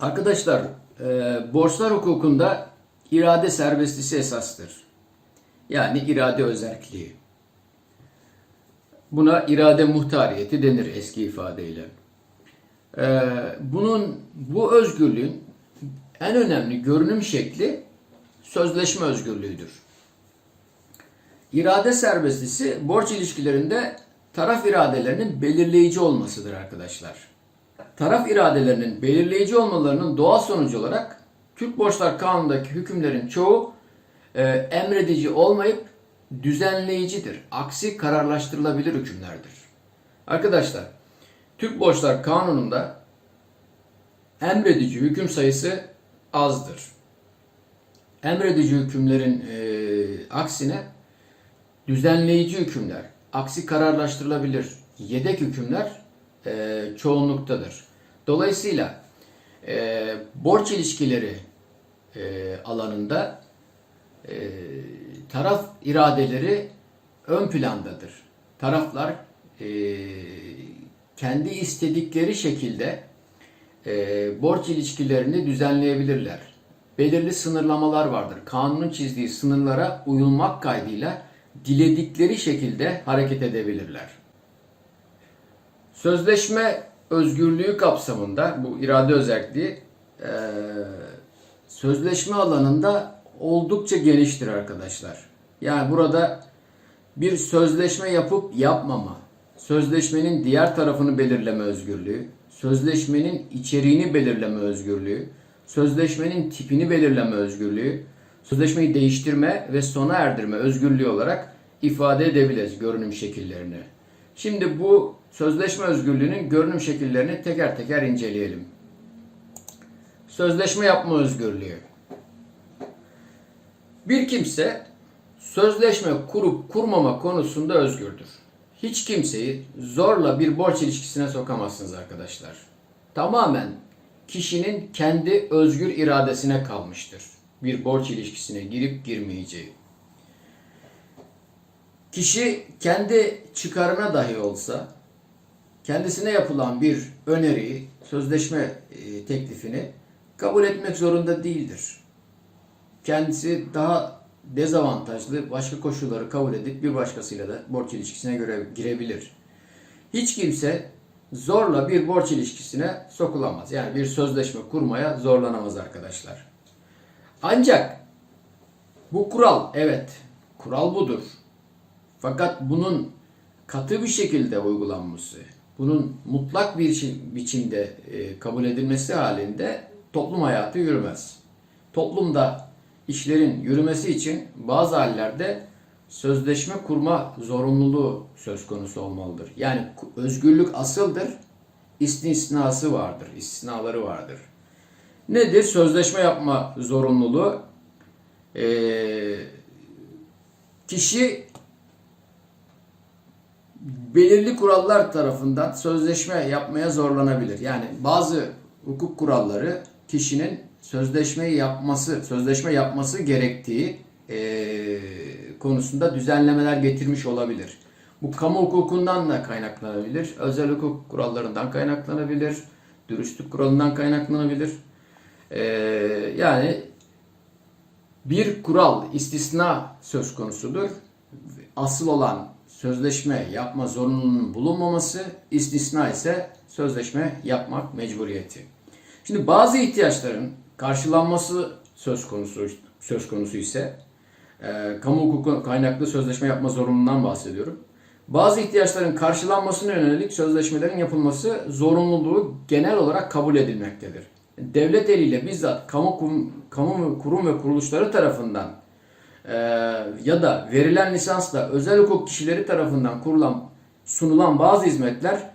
Arkadaşlar, e, borçlar hukukunda irade serbestisi esastır. Yani irade özerkliği. Buna irade muhtariyeti denir eski ifadeyle. E, bunun bu özgürlüğün en önemli görünüm şekli sözleşme özgürlüğüdür. İrade serbestisi borç ilişkilerinde taraf iradelerinin belirleyici olmasıdır arkadaşlar. Taraf iradelerinin belirleyici olmalarının doğal sonucu olarak Türk Borçlar Kanunu'ndaki hükümlerin çoğu e, emredici olmayıp düzenleyicidir. Aksi kararlaştırılabilir hükümlerdir. Arkadaşlar, Türk Borçlar Kanunu'nda emredici hüküm sayısı azdır. Emredici hükümlerin e, aksine düzenleyici hükümler, aksi kararlaştırılabilir yedek hükümler e, çoğunluktadır. Dolayısıyla e, borç ilişkileri e, alanında e, taraf iradeleri ön plandadır. Taraflar e, kendi istedikleri şekilde e, borç ilişkilerini düzenleyebilirler. Belirli sınırlamalar vardır. Kanunun çizdiği sınırlara uyulmak kaydıyla diledikleri şekilde hareket edebilirler. Sözleşme özgürlüğü kapsamında bu irade özelliği e, sözleşme alanında oldukça geniştir arkadaşlar. Yani burada bir sözleşme yapıp yapmama, sözleşmenin diğer tarafını belirleme özgürlüğü, sözleşmenin içeriğini belirleme özgürlüğü, sözleşmenin tipini belirleme özgürlüğü, sözleşmeyi değiştirme ve sona erdirme özgürlüğü olarak ifade edebiliriz görünüm şekillerini. Şimdi bu sözleşme özgürlüğünün görünüm şekillerini teker teker inceleyelim. Sözleşme yapma özgürlüğü. Bir kimse sözleşme kurup kurmama konusunda özgürdür. Hiç kimseyi zorla bir borç ilişkisine sokamazsınız arkadaşlar. Tamamen kişinin kendi özgür iradesine kalmıştır. Bir borç ilişkisine girip girmeyeceği. Kişi kendi çıkarına dahi olsa kendisine yapılan bir öneriyi, sözleşme e, teklifini kabul etmek zorunda değildir. Kendisi daha dezavantajlı başka koşulları kabul edip bir başkasıyla da borç ilişkisine göre girebilir. Hiç kimse zorla bir borç ilişkisine sokulamaz. Yani bir sözleşme kurmaya zorlanamaz arkadaşlar. Ancak bu kural evet kural budur. Fakat bunun katı bir şekilde uygulanması, bunun mutlak bir biçimde e, kabul edilmesi halinde toplum hayatı yürümez. Toplumda işlerin yürümesi için bazı hallerde sözleşme kurma zorunluluğu söz konusu olmalıdır. Yani özgürlük asıldır, istisnası vardır, istisnaları vardır. Nedir? Sözleşme yapma zorunluluğu. Ee, kişi belirli kurallar tarafından sözleşme yapmaya zorlanabilir. Yani bazı hukuk kuralları kişinin sözleşmeyi yapması, sözleşme yapması gerektiği eee, konusunda düzenlemeler getirmiş olabilir. Bu kamu hukukundan da kaynaklanabilir, özel hukuk kurallarından kaynaklanabilir, dürüstlük kuralından kaynaklanabilir. Eee, yani bir kural istisna söz konusudur. Asıl olan sözleşme yapma zorunluluğunun bulunmaması, istisna ise sözleşme yapmak mecburiyeti. Şimdi bazı ihtiyaçların karşılanması söz konusu söz konusu ise e, kamu hukuku kaynaklı sözleşme yapma zorunluluğundan bahsediyorum. Bazı ihtiyaçların karşılanmasına yönelik sözleşmelerin yapılması zorunluluğu genel olarak kabul edilmektedir. Devlet eliyle bizzat kamu kamu kurum ve kuruluşları tarafından e, ya da verilen lisansla özel hukuk kişileri tarafından kurulan sunulan bazı hizmetler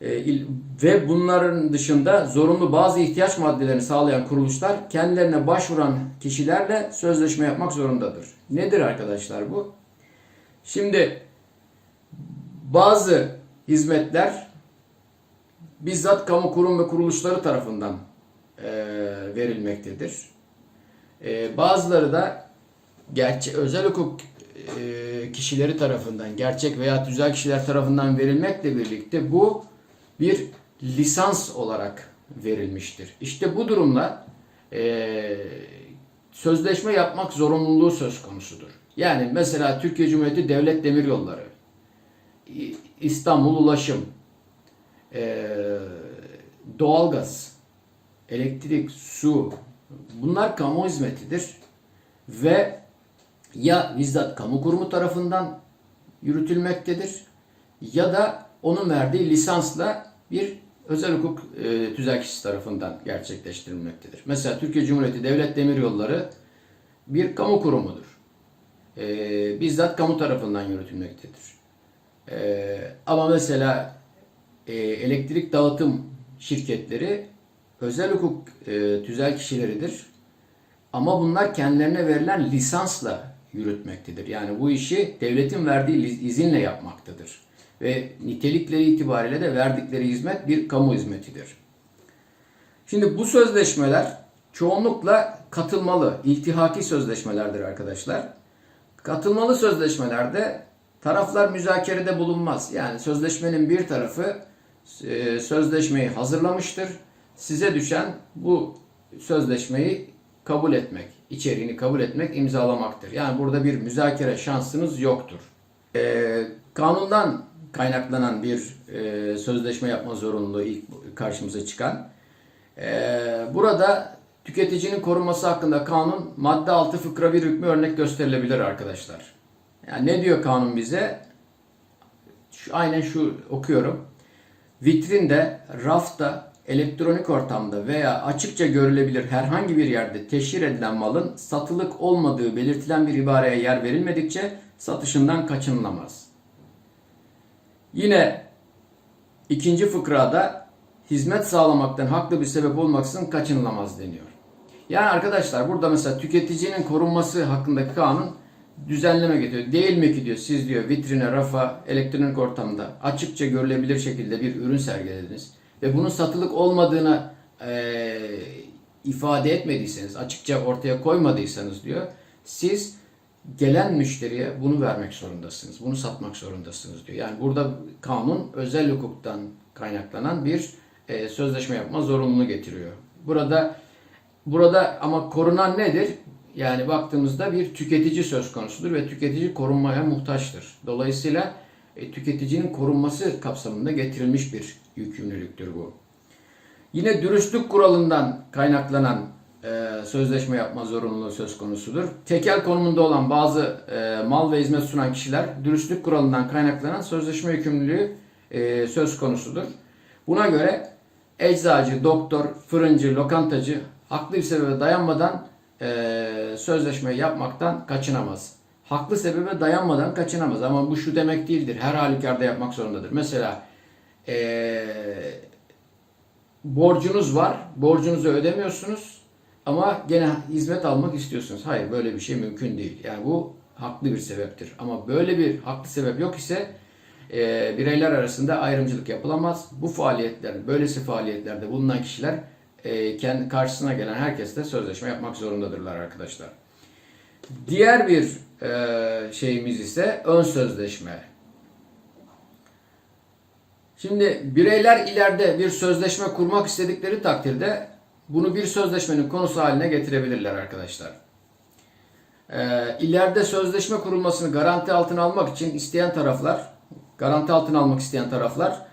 e, il- ve bunların dışında zorunlu bazı ihtiyaç maddelerini sağlayan kuruluşlar kendilerine başvuran kişilerle sözleşme yapmak zorundadır. Nedir arkadaşlar bu? Şimdi bazı hizmetler bizzat kamu kurum ve kuruluşları tarafından e, verilmektedir. E, bazıları da gerçek özel hukuk e, kişileri tarafından, gerçek veya tüzel kişiler tarafından verilmekle birlikte bu bir lisans olarak verilmiştir. İşte bu durumda e, sözleşme yapmak zorunluluğu söz konusudur. Yani mesela Türkiye Cumhuriyeti Devlet Demiryolları, İstanbul Ulaşım, e, doğalgaz, elektrik, su bunlar kamu hizmetidir ve ya bizzat kamu kurumu tarafından yürütülmektedir ya da onun verdiği lisansla bir özel hukuk e, tüzelkişisi tarafından gerçekleştirilmektedir. Mesela Türkiye Cumhuriyeti Devlet Demiryolları bir kamu kurumudur. E, bizzat kamu tarafından yürütülmektedir. E, ama mesela e, elektrik dağıtım şirketleri özel hukuk e, tüzel kişileridir. Ama bunlar kendilerine verilen lisansla yürütmektedir. Yani bu işi devletin verdiği izinle yapmaktadır. Ve nitelikleri itibariyle de verdikleri hizmet bir kamu hizmetidir. Şimdi bu sözleşmeler çoğunlukla katılmalı, iltihaki sözleşmelerdir arkadaşlar. Katılmalı sözleşmelerde taraflar müzakerede bulunmaz. Yani sözleşmenin bir tarafı e, sözleşmeyi hazırlamıştır. Size düşen bu sözleşmeyi kabul etmek, içeriğini kabul etmek, imzalamaktır. Yani burada bir müzakere şansınız yoktur. E, kanundan kaynaklanan bir e, sözleşme yapma zorunluluğu ilk karşımıza çıkan. E, burada tüketicinin korunması hakkında kanun madde 6 fıkra 1 hükmü örnek gösterilebilir arkadaşlar. Yani ne diyor kanun bize? Şu, aynen şu okuyorum. Vitrinde, rafta, elektronik ortamda veya açıkça görülebilir herhangi bir yerde teşhir edilen malın satılık olmadığı belirtilen bir ibareye yer verilmedikçe satışından kaçınılamaz. Yine ikinci fıkrada hizmet sağlamaktan haklı bir sebep olmaksızın kaçınılamaz deniyor. Yani arkadaşlar burada mesela tüketicinin korunması hakkındaki kanun düzenleme getiriyor. Değil mi ki diyor siz diyor vitrine, rafa, elektronik ortamda açıkça görülebilir şekilde bir ürün sergilediniz ve bunun satılık olmadığını eee, ifade etmediyseniz, açıkça ortaya koymadıysanız diyor siz gelen müşteriye bunu vermek zorundasınız. Bunu satmak zorundasınız diyor. Yani burada kanun özel hukuktan kaynaklanan bir e, sözleşme yapma zorunluluğu getiriyor. Burada burada ama korunan nedir? Yani baktığımızda bir tüketici söz konusudur ve tüketici korunmaya muhtaçtır. Dolayısıyla e, tüketicinin korunması kapsamında getirilmiş bir yükümlülüktür bu. Yine dürüstlük kuralından kaynaklanan e, sözleşme yapma zorunluluğu söz konusudur. Tekel konumunda olan bazı e, mal ve hizmet sunan kişiler dürüstlük kuralından kaynaklanan sözleşme yükümlülüğü e, söz konusudur. Buna göre eczacı, doktor, fırıncı, lokantacı haklı bir sebebe dayanmadan e, sözleşme yapmaktan kaçınamaz. Haklı sebebe dayanmadan kaçınamaz ama bu şu demek değildir. Her halükarda yapmak zorundadır. Mesela eee borcunuz var. Borcunuzu ödemiyorsunuz ama gene hizmet almak istiyorsunuz. Hayır böyle bir şey mümkün değil. Yani bu haklı bir sebeptir. Ama böyle bir haklı sebep yok ise e, bireyler arasında ayrımcılık yapılamaz. Bu faaliyetler, böylesi faaliyetlerde bulunan kişiler e, kendi karşısına gelen herkesle sözleşme yapmak zorundadırlar arkadaşlar. Diğer bir e, şeyimiz ise ön sözleşme. Şimdi bireyler ileride bir sözleşme kurmak istedikleri takdirde bunu bir sözleşmenin konusu haline getirebilirler arkadaşlar. Ee, ileride sözleşme kurulmasını garanti altına almak için isteyen taraflar, garanti altına almak isteyen taraflar,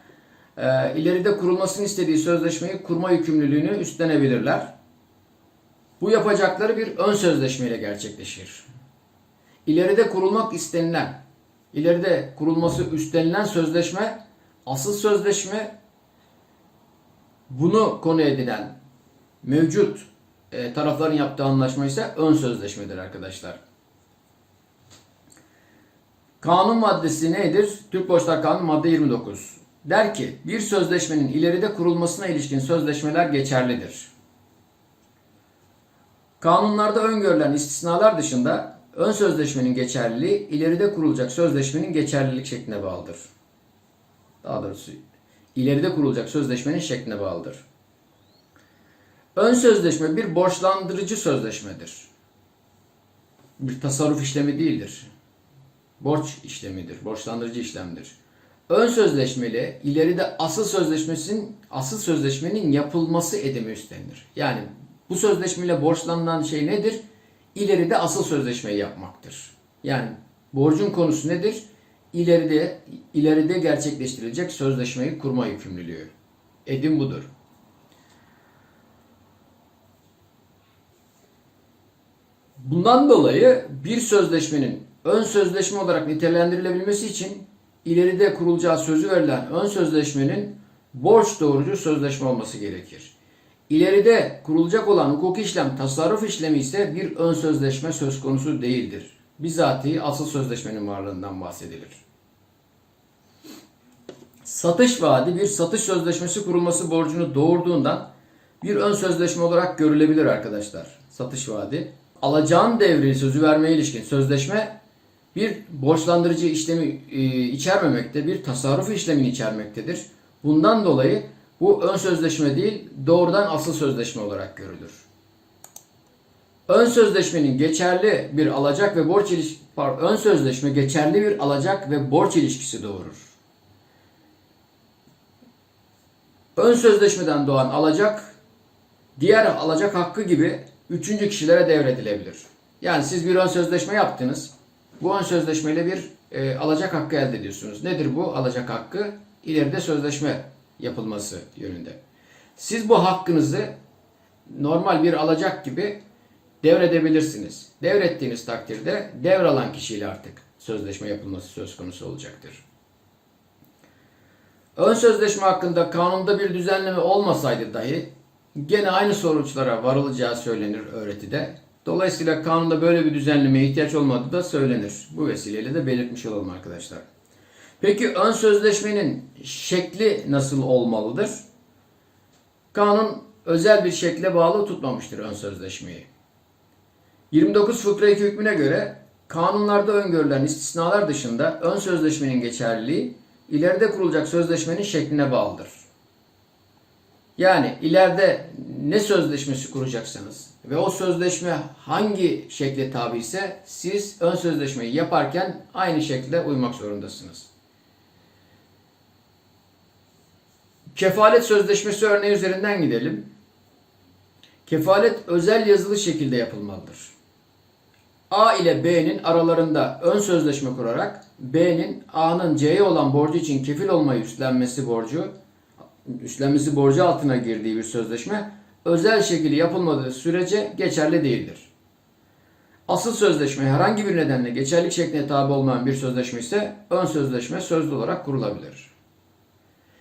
e, ileride kurulmasını istediği sözleşmeyi kurma yükümlülüğünü üstlenebilirler. Bu yapacakları bir ön sözleşme ile gerçekleşir. İleride kurulmak istenilen, ileride kurulması üstlenilen sözleşme asıl sözleşme bunu konu edinen mevcut e, tarafların yaptığı anlaşma ise ön sözleşmedir arkadaşlar. Kanun maddesi nedir? Türk Borçlar Kanunu madde 29. Der ki bir sözleşmenin ileride kurulmasına ilişkin sözleşmeler geçerlidir. Kanunlarda öngörülen istisnalar dışında ön sözleşmenin geçerliliği ileride kurulacak sözleşmenin geçerlilik şekline bağlıdır. Daha doğrusu ileride kurulacak sözleşmenin şekline bağlıdır. Ön sözleşme bir borçlandırıcı sözleşmedir. Bir tasarruf işlemi değildir. Borç işlemidir, borçlandırıcı işlemdir. ön sözleşmeli ileride asıl sözleşmesinin asıl sözleşmenin yapılması edimi üstlenir. Yani bu sözleşmeyle borçlanılan şey nedir? İleride asıl sözleşmeyi yapmaktır. Yani borcun konusu nedir? İleride ileride gerçekleştirilecek sözleşmeyi kurma yükümlülüğü. Edim budur. Bundan dolayı bir sözleşmenin ön sözleşme olarak nitelendirilebilmesi için ileride kurulacağı sözü verilen ön sözleşmenin borç doğrucu sözleşme olması gerekir. İleride kurulacak olan hukuki işlem tasarruf işlemi ise bir ön sözleşme söz konusu değildir. Bizatihi asıl sözleşmenin varlığından bahsedilir. Satış vaadi bir satış sözleşmesi kurulması borcunu doğurduğundan bir ön sözleşme olarak görülebilir arkadaşlar. Satış vaadi. Alacağın devri sözü vermeye ilişkin sözleşme bir borçlandırıcı işlemi e, içermemekte, bir tasarruf işlemini içermektedir. Bundan dolayı bu ön sözleşme değil, doğrudan asıl sözleşme olarak görülür. Ön sözleşmenin geçerli bir alacak ve borç ilişkisi, ön sözleşme geçerli bir alacak ve borç ilişkisi doğurur. Ön sözleşmeden doğan alacak diğer alacak hakkı gibi üçüncü kişilere devredilebilir. Yani siz bir ön sözleşme yaptınız. Bu ön sözleşmeyle bir e, alacak hakkı elde ediyorsunuz. Nedir bu alacak hakkı? İleride sözleşme yapılması yönünde. Siz bu hakkınızı normal bir alacak gibi devredebilirsiniz. Devrettiğiniz takdirde devralan kişiyle artık sözleşme yapılması söz konusu olacaktır. Ön sözleşme hakkında kanunda bir düzenleme olmasaydı dahi gene aynı sonuçlara varılacağı söylenir öğretide. Dolayısıyla kanunda böyle bir düzenlemeye ihtiyaç olmadığı da söylenir. Bu vesileyle de belirtmiş olalım arkadaşlar. Peki ön sözleşmenin şekli nasıl olmalıdır? Kanun özel bir şekle bağlı tutmamıştır ön sözleşmeyi. 29 fıkra 2 hükmüne göre kanunlarda öngörülen istisnalar dışında ön sözleşmenin geçerliliği ileride kurulacak sözleşmenin şekline bağlıdır. Yani ileride ne sözleşmesi kuracaksanız ve o sözleşme hangi şekle tabi ise siz ön sözleşmeyi yaparken aynı şekilde uymak zorundasınız. Kefalet sözleşmesi örneği üzerinden gidelim. Kefalet özel yazılı şekilde yapılmalıdır. A ile B'nin aralarında ön sözleşme kurarak B'nin A'nın C'ye olan borcu için kefil olmayı üstlenmesi borcu üstlenmesi borcu altına girdiği bir sözleşme özel şekilde yapılmadığı sürece geçerli değildir. Asıl sözleşme herhangi bir nedenle geçerlik şekline tabi olmayan bir sözleşme ise ön sözleşme sözlü olarak kurulabilir.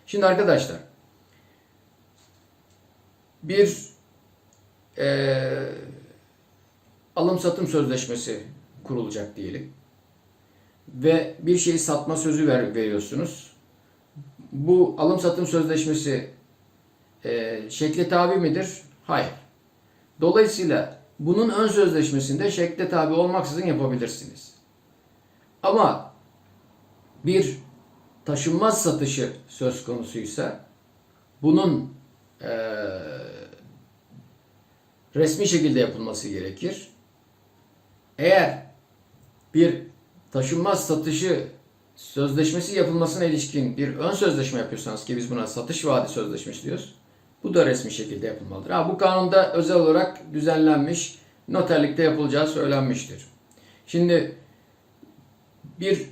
Şimdi arkadaşlar bir e, alım satım sözleşmesi kurulacak diyelim ve bir şeyi satma sözü ver, veriyorsunuz. Bu alım satım sözleşmesi e, şekle tabi midir? Hayır. Dolayısıyla bunun ön sözleşmesinde şekle tabi olmaksızın yapabilirsiniz. Ama bir taşınmaz satışı söz konusuysa bunun e, resmi şekilde yapılması gerekir. Eğer bir taşınmaz satışı sözleşmesi yapılmasına ilişkin bir ön sözleşme yapıyorsanız ki biz buna satış vaadi sözleşmesi diyoruz. Bu da resmi şekilde yapılmalıdır. Ha, bu kanunda özel olarak düzenlenmiş, noterlikte yapılacağı söylenmiştir. Şimdi bir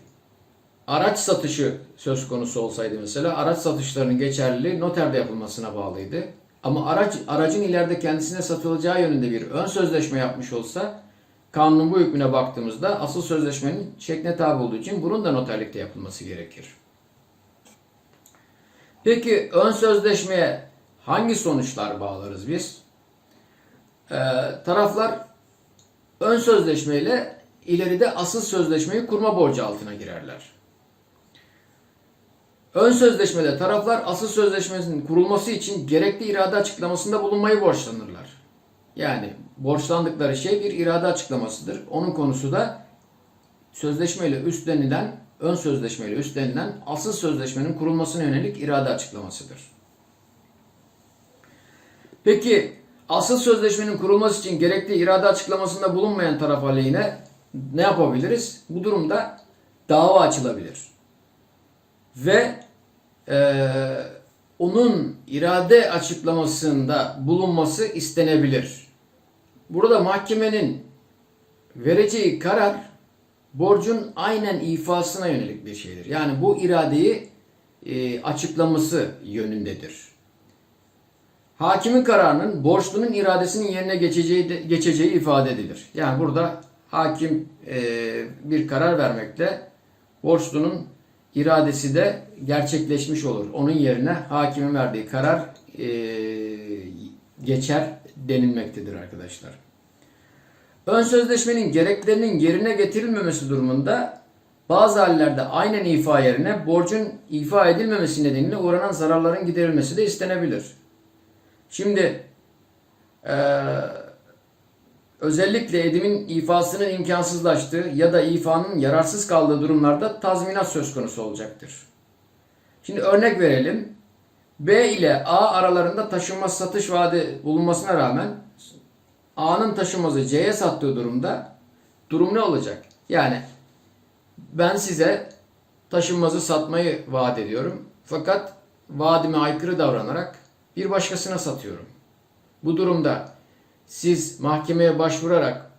araç satışı söz konusu olsaydı mesela araç satışlarının geçerliliği noterde yapılmasına bağlıydı. Ama araç aracın ileride kendisine satılacağı yönünde bir ön sözleşme yapmış olsa kanunun bu hükmüne baktığımızda asıl sözleşmenin şekline tabi olduğu için bunun da noterlikte yapılması gerekir. Peki ön sözleşmeye hangi sonuçlar bağlarız biz? Ee, taraflar ön sözleşmeyle ileride asıl sözleşmeyi kurma borcu altına girerler. Ön sözleşmede taraflar asıl sözleşmesinin kurulması için gerekli irade açıklamasında bulunmayı borçlanırlar. Yani borçlandıkları şey bir irade açıklamasıdır. Onun konusu da sözleşmeyle üstlenilen, ön sözleşmeyle üstlenilen asıl sözleşmenin kurulmasına yönelik irade açıklamasıdır. Peki asıl sözleşmenin kurulması için gerekli irade açıklamasında bulunmayan taraf aleyhine ne yapabiliriz? Bu durumda dava açılabilir. ve e, onun irade açıklamasında bulunması istenebilir. Burada mahkemenin vereceği karar borcun aynen ifasına yönelik bir şeydir. Yani bu iradeyi e, açıklaması yönündedir. Hakimin kararının borçlunun iradesinin yerine geçeceği de- geçeceği ifade edilir. Yani burada hakim e, bir karar vermekle borçlunun iradesi de gerçekleşmiş olur. Onun yerine hakimin verdiği karar e, geçer denilmektedir arkadaşlar. Ön sözleşmenin gereklerinin yerine getirilmemesi durumunda bazı hallerde aynen ifa yerine borcun ifa edilmemesi nedeniyle uğranan zararların giderilmesi de istenebilir. Şimdi eee, özellikle edimin ifasının imkansızlaştığı ya da ifanın yararsız kaldığı durumlarda tazminat söz konusu olacaktır. Şimdi örnek verelim. B ile A aralarında taşınmaz satış vaadi bulunmasına rağmen A'nın taşınmazı C'ye sattığı durumda durum ne olacak? Yani ben size taşınmazı satmayı vaat ediyorum. Fakat vaadime aykırı davranarak bir başkasına satıyorum. Bu durumda siz mahkemeye başvurarak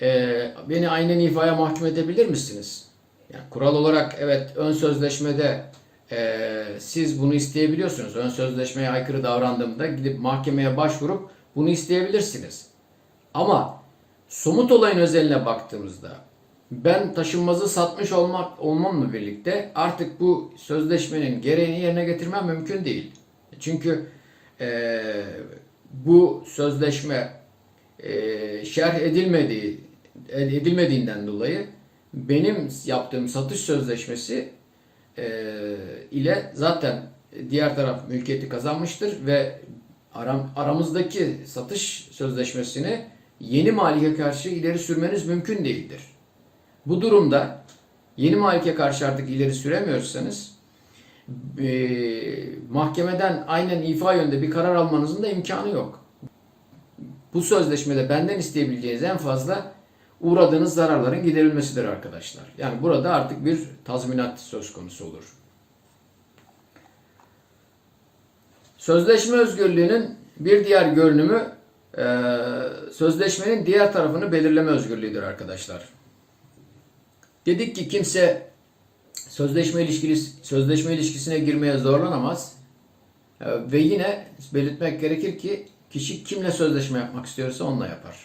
eee, beni aynen ifaya mahkum edebilir misiniz? Yani kural olarak evet ön sözleşmede eee, siz bunu isteyebiliyorsunuz. Ön sözleşmeye aykırı davrandığımda gidip mahkemeye başvurup bunu isteyebilirsiniz. Ama somut olayın özeline baktığımızda ben taşınmazı satmış olmak olmamla birlikte artık bu sözleşmenin gereğini yerine getirmem mümkün değil. Çünkü eee, bu sözleşme eee şerh edilmediği edilmediğinden dolayı benim yaptığım satış sözleşmesi eee, ile zaten diğer taraf mülkiyeti kazanmıştır ve aram, aramızdaki satış sözleşmesini yeni malike karşı ileri sürmeniz mümkün değildir. Bu durumda yeni malike karşı artık ileri süremiyorsanız eee, mahkemeden aynen ifa yönde bir karar almanızın da imkanı yok. Bu sözleşmede benden isteyebileceğiniz en fazla uğradığınız zararların giderilmesidir arkadaşlar. Yani burada artık bir tazminat söz konusu olur. Sözleşme özgürlüğünün bir diğer görünümü eee, sözleşmenin diğer tarafını belirleme özgürlüğüdür arkadaşlar. Dedik ki kimse sözleşme ilişkisi sözleşme ilişkisine girmeye zorlanamaz. Ee, Ve yine belirtmek gerekir ki kişi kimle sözleşme yapmak istiyorsa onunla yapar.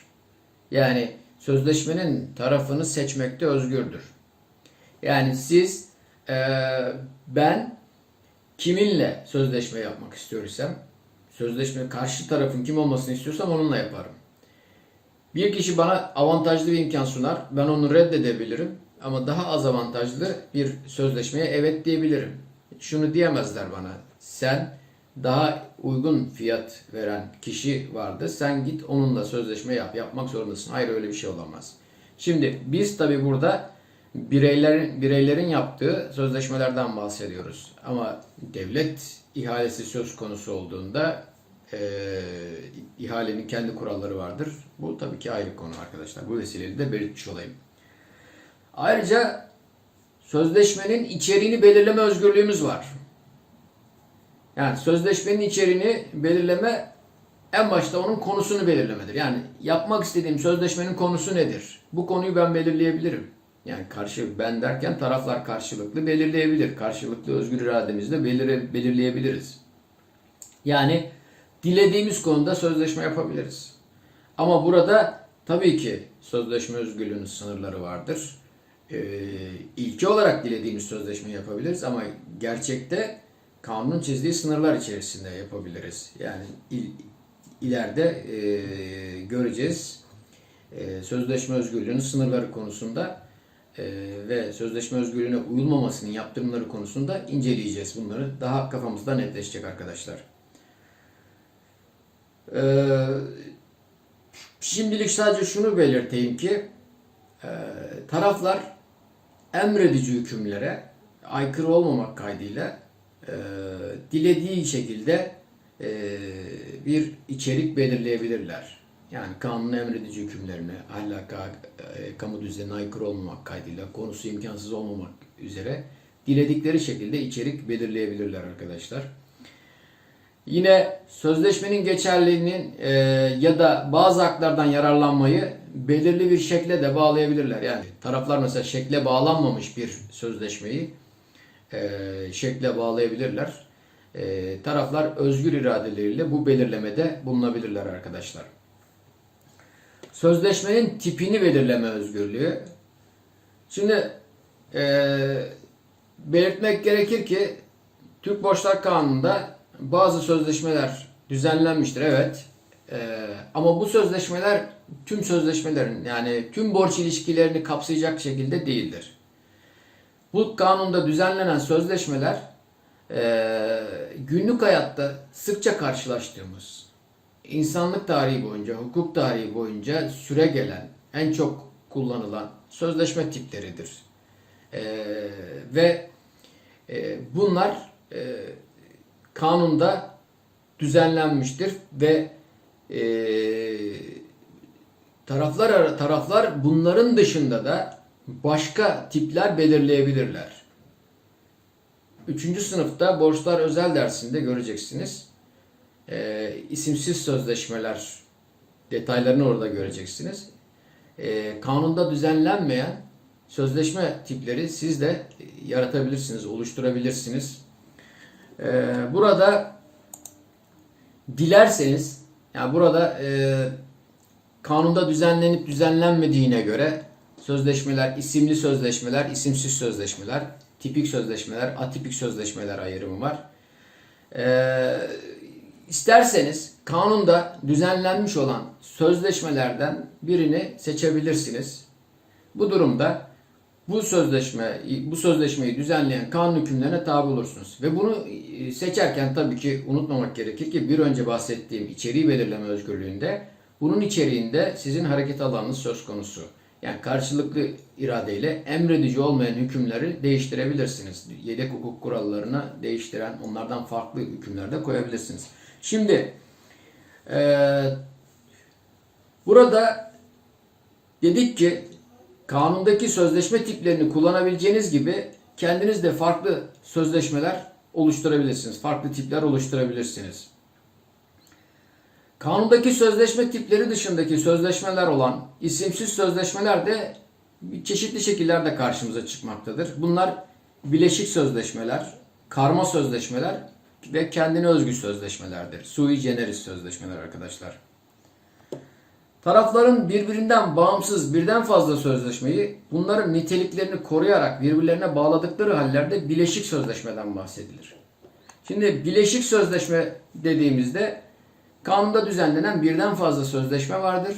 Yani sözleşmenin tarafını seçmekte özgürdür. Yani siz eee, ben kiminle sözleşme yapmak istiyorsam sözleşme karşı tarafın kim olmasını istiyorsam onunla yaparım. Bir kişi bana avantajlı bir imkan sunar. Ben onu reddedebilirim. Ama daha az avantajlı bir sözleşmeye evet diyebilirim. Şunu diyemezler bana. Sen daha uygun fiyat veren kişi vardı. Sen git onunla sözleşme yap. Yapmak zorundasın. Hayır öyle bir şey olamaz. Şimdi biz tabi burada bireylerin bireylerin yaptığı sözleşmelerden bahsediyoruz. Ama devlet ihalesi söz konusu olduğunda eee ihalenin kendi kuralları vardır. Bu tabii ki ayrı konu arkadaşlar. Bu vesileyle de belirtmiş olayım. Ayrıca sözleşmenin içeriğini belirleme özgürlüğümüz var. Yani sözleşmenin içeriğini belirleme en başta onun konusunu belirlemedir. Yani yapmak istediğim sözleşmenin konusu nedir? Bu konuyu ben belirleyebilirim. Yani karşı ben derken taraflar karşılıklı belirleyebilir. Karşılıklı özgür irademizle belir- belirleyebiliriz. Yani dilediğimiz konuda sözleşme yapabiliriz. Ama burada tabii ki sözleşme özgürlüğünün sınırları vardır. Ee, ilki olarak dilediğimiz sözleşme yapabiliriz ama gerçekte kanunun çizdiği sınırlar içerisinde yapabiliriz. Yani il- ileride e, göreceğiz e, sözleşme özgürlüğünün sınırları konusunda ve sözleşme özgürlüğüne uyulmamasının yaptırımları konusunda inceleyeceğiz bunları. Daha kafamızda netleşecek arkadaşlar. Ee, şimdilik sadece şunu belirteyim ki e, taraflar emredici hükümlere aykırı olmamak kaydıyla e, dilediği şekilde e, bir içerik belirleyebilirler. Yani kanun emredici hükümlerine, ahlaka, e, kamu düzenine aykırı olmamak kaydıyla, konusu imkansız olmamak üzere diledikleri şekilde içerik belirleyebilirler arkadaşlar. Yine sözleşmenin geçerliliğinin e, ya da bazı haklardan yararlanmayı belirli bir şekle de bağlayabilirler. Yani taraflar mesela şekle bağlanmamış bir sözleşmeyi e, şekle bağlayabilirler. E, taraflar özgür iradeleriyle bu belirlemede bulunabilirler arkadaşlar. Sözleşmenin tipini belirleme özgürlüğü. Şimdi e, belirtmek gerekir ki Türk Borçlar Kanunu'nda bazı sözleşmeler düzenlenmiştir evet. E, ama bu sözleşmeler tüm sözleşmelerin yani tüm borç ilişkilerini kapsayacak şekilde değildir. Bu kanunda düzenlenen sözleşmeler e, günlük hayatta sıkça karşılaştığımız insanlık tarihi boyunca, hukuk tarihi boyunca süre gelen, en çok kullanılan sözleşme tipleridir. E, ve e, bunlar e, kanunda düzenlenmiştir ve e, taraflar ara- taraflar bunların dışında da başka tipler belirleyebilirler. Üçüncü sınıfta borçlar özel dersinde göreceksiniz. E, isimsiz sözleşmeler detaylarını orada göreceksiniz. E, kanunda düzenlenmeyen sözleşme tipleri siz de yaratabilirsiniz, oluşturabilirsiniz. E, burada dilerseniz yani burada e, kanunda düzenlenip düzenlenmediğine göre sözleşmeler, isimli sözleşmeler, isimsiz sözleşmeler, tipik sözleşmeler, atipik sözleşmeler ayrımı var. E, isterseniz kanunda düzenlenmiş olan sözleşmelerden birini seçebilirsiniz. Bu durumda bu sözleşme bu sözleşmeyi düzenleyen kanun hükümlerine tabi olursunuz. Ve bunu e, seçerken tabii ki unutmamak gerekir ki bir önce bahsettiğim içeriği belirleme özgürlüğünde bunun içeriğinde sizin hareket alanınız söz konusu. Yani karşılıklı iradeyle emredici olmayan hükümleri değiştirebilirsiniz. Yedek hukuk kurallarını değiştiren onlardan farklı hükümler de koyabilirsiniz. Şimdi eee burada dedik ki kanundaki sözleşme tiplerini kullanabileceğiniz gibi kendiniz de farklı sözleşmeler oluşturabilirsiniz. Farklı tipler oluşturabilirsiniz. Kanundaki sözleşme tipleri dışındaki sözleşmeler olan isimsiz sözleşmeler de çeşitli şekillerde karşımıza çıkmaktadır. Bunlar bileşik sözleşmeler, karma sözleşmeler ve kendine özgü sözleşmelerdir. Sui generis sözleşmeler arkadaşlar. Tarafların birbirinden bağımsız birden fazla sözleşmeyi bunların niteliklerini koruyarak birbirlerine bağladıkları hallerde bileşik sözleşmeden bahsedilir. Şimdi bileşik sözleşme dediğimizde kanunda düzenlenen birden fazla sözleşme vardır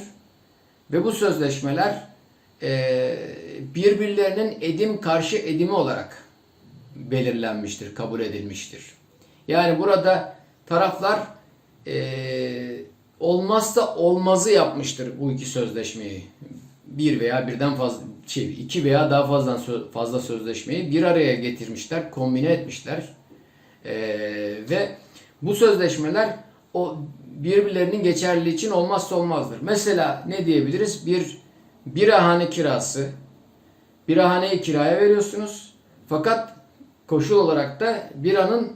ve bu sözleşmeler eee, birbirlerinin edim karşı edimi olarak belirlenmiştir, kabul edilmiştir. Yani burada taraflar eee olmazsa olmazı yapmıştır bu iki sözleşmeyi. Bir veya birden fazla şey iki veya daha fazla fazla sözleşmeyi bir araya getirmişler, kombine etmişler. Ee, ve bu sözleşmeler o birbirlerinin geçerliliği için olmazsa olmazdır. Mesela ne diyebiliriz? Bir birahane kirası. Birahaneyi kiraya veriyorsunuz. Fakat koşul olarak da biranın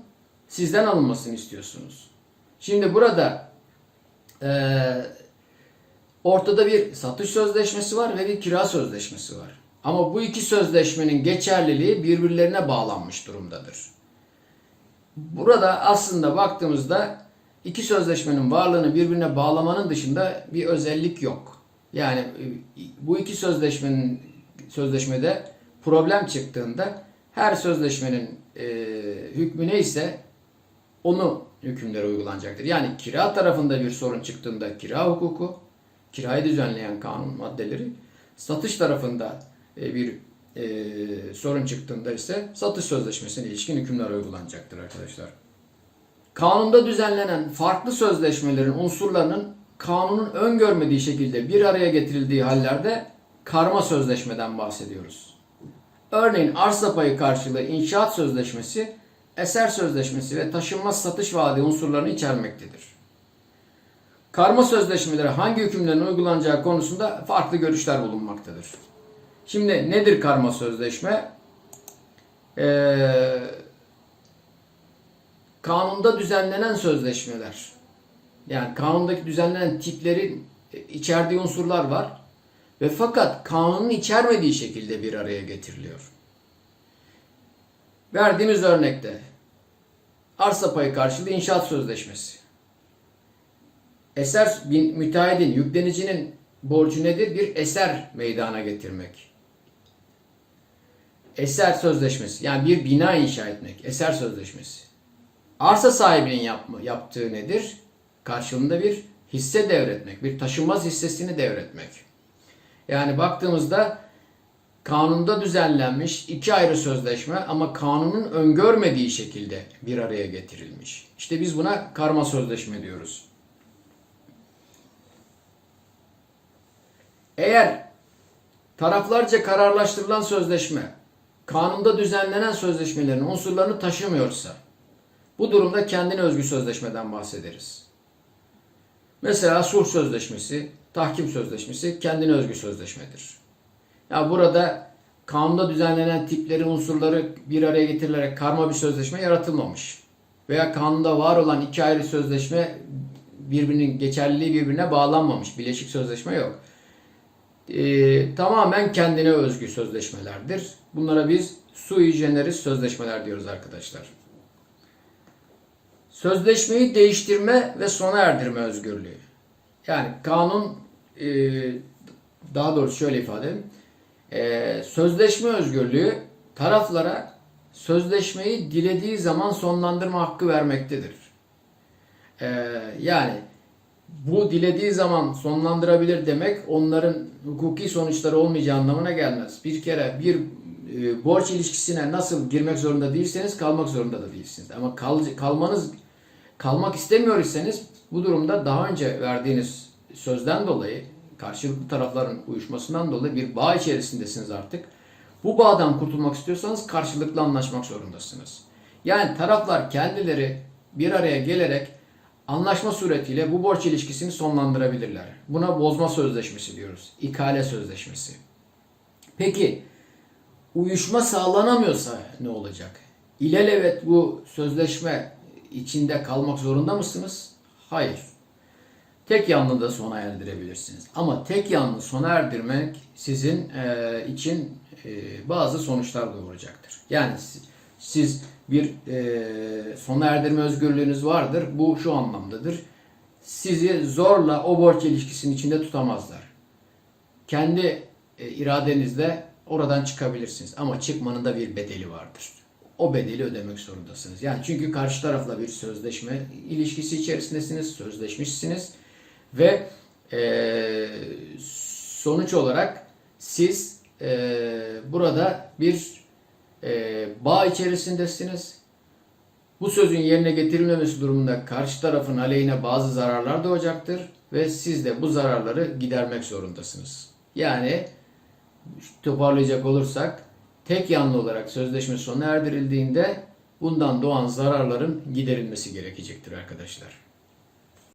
sizden alınmasını istiyorsunuz. Şimdi burada ee, ortada bir satış sözleşmesi var ve bir kira sözleşmesi var. Ama bu iki sözleşmenin geçerliliği birbirlerine bağlanmış durumdadır. Burada aslında baktığımızda iki sözleşmenin varlığını birbirine bağlamanın dışında bir özellik yok. Yani e, bu iki sözleşmenin sözleşmede problem çıktığında her sözleşmenin e, hükmü neyse onu hükümleri uygulanacaktır. Yani kira tarafında bir sorun çıktığında kira hukuku, kirayı düzenleyen kanun maddeleri, satış tarafında e, bir e, sorun çıktığında ise satış sözleşmesine ilişkin hükümler uygulanacaktır arkadaşlar. Kanunda düzenlenen farklı sözleşmelerin unsurlarının kanunun öngörmediği şekilde bir araya getirildiği hallerde karma sözleşmeden bahsediyoruz. Örneğin arsa payı karşılığı inşaat sözleşmesi eser sözleşmesi ve taşınmaz satış vaadi unsurlarını içermektedir. Karma sözleşmelere hangi hükümlerin uygulanacağı konusunda farklı görüşler bulunmaktadır. Şimdi nedir karma sözleşme? Ee, kanunda düzenlenen sözleşmeler. Yani kanundaki düzenlenen tiplerin içerdiği unsurlar var. Ve fakat kanunun içermediği şekilde bir araya getiriliyor. Verdiğimiz örnekte arsa payı karşılığı inşaat sözleşmesi. Eser bin- müteahhidin, yüklenicinin borcu nedir? Bir eser meydana getirmek. Eser sözleşmesi yani bir bina inşa etmek. Eser sözleşmesi. Arsa sahibinin yapma, yaptığı nedir? Karşılığında bir hisse devretmek, bir taşınmaz hissesini devretmek. Yani baktığımızda kanunda düzenlenmiş iki ayrı sözleşme ama kanunun öngörmediği şekilde bir araya getirilmiş. İşte biz buna karma sözleşme diyoruz. Eğer taraflarca kararlaştırılan sözleşme kanunda düzenlenen sözleşmelerin unsurlarını taşımıyorsa bu durumda kendine özgü sözleşmeden bahsederiz. Mesela sulh sözleşmesi, tahkim sözleşmesi kendine özgü sözleşmedir. Ya burada kanunda düzenlenen tipleri, unsurları bir araya getirilerek karma bir sözleşme yaratılmamış. Veya kanunda var olan iki ayrı sözleşme birbirinin geçerliliği birbirine bağlanmamış. Bileşik sözleşme yok. Ee, tamamen kendine özgü sözleşmelerdir. Bunlara biz sui generis sözleşmeler diyoruz arkadaşlar. Sözleşmeyi değiştirme ve sona erdirme özgürlüğü. Yani kanun e, daha doğrusu şöyle ifade edeyim. E, sözleşme özgürlüğü taraflara sözleşmeyi dilediği zaman sonlandırma hakkı vermektedir. E, yani bu dilediği zaman sonlandırabilir demek onların hukuki sonuçları olmayacağı anlamına gelmez. Bir kere bir e, borç ilişkisine nasıl girmek zorunda değilseniz kalmak zorunda da değilsiniz. Ama kal, kalmanız kalmak istemiyor iseniz bu durumda daha önce verdiğiniz sözden dolayı karşılıklı tarafların uyuşmasından dolayı bir bağ içerisindesiniz artık. Bu bağdan kurtulmak istiyorsanız karşılıklı anlaşmak zorundasınız. Yani taraflar kendileri bir araya gelerek anlaşma suretiyle bu borç ilişkisini sonlandırabilirler. Buna bozma sözleşmesi diyoruz. İkale sözleşmesi. Peki uyuşma sağlanamıyorsa ne olacak? İlelebet bu sözleşme içinde kalmak zorunda mısınız? Hayır. Tek yanlı da sona erdirebilirsiniz. Ama tek yanlı sona erdirmek sizin e, için e, bazı sonuçlar doğuracaktır. Yani siz, siz bir e, sona erdirme özgürlüğünüz vardır. Bu şu anlamdadır. Sizi zorla o borç ilişkisinin içinde tutamazlar. Kendi e, iradenizle oradan çıkabilirsiniz. Ama çıkmanın da bir bedeli vardır. O bedeli ödemek zorundasınız. Yani çünkü karşı tarafla bir sözleşme ilişkisi içerisindesiniz, sözleşmişsiniz ve e, sonuç olarak siz e, burada bir e, bağ içerisindesiniz. Bu sözün yerine getirilmemesi durumunda karşı tarafın aleyhine bazı zararlar doğacaktır ve siz de bu zararları gidermek zorundasınız. Yani toparlayacak olursak tek yanlı olarak sözleşme sona erdirildiğinde bundan doğan zararların giderilmesi gerekecektir arkadaşlar.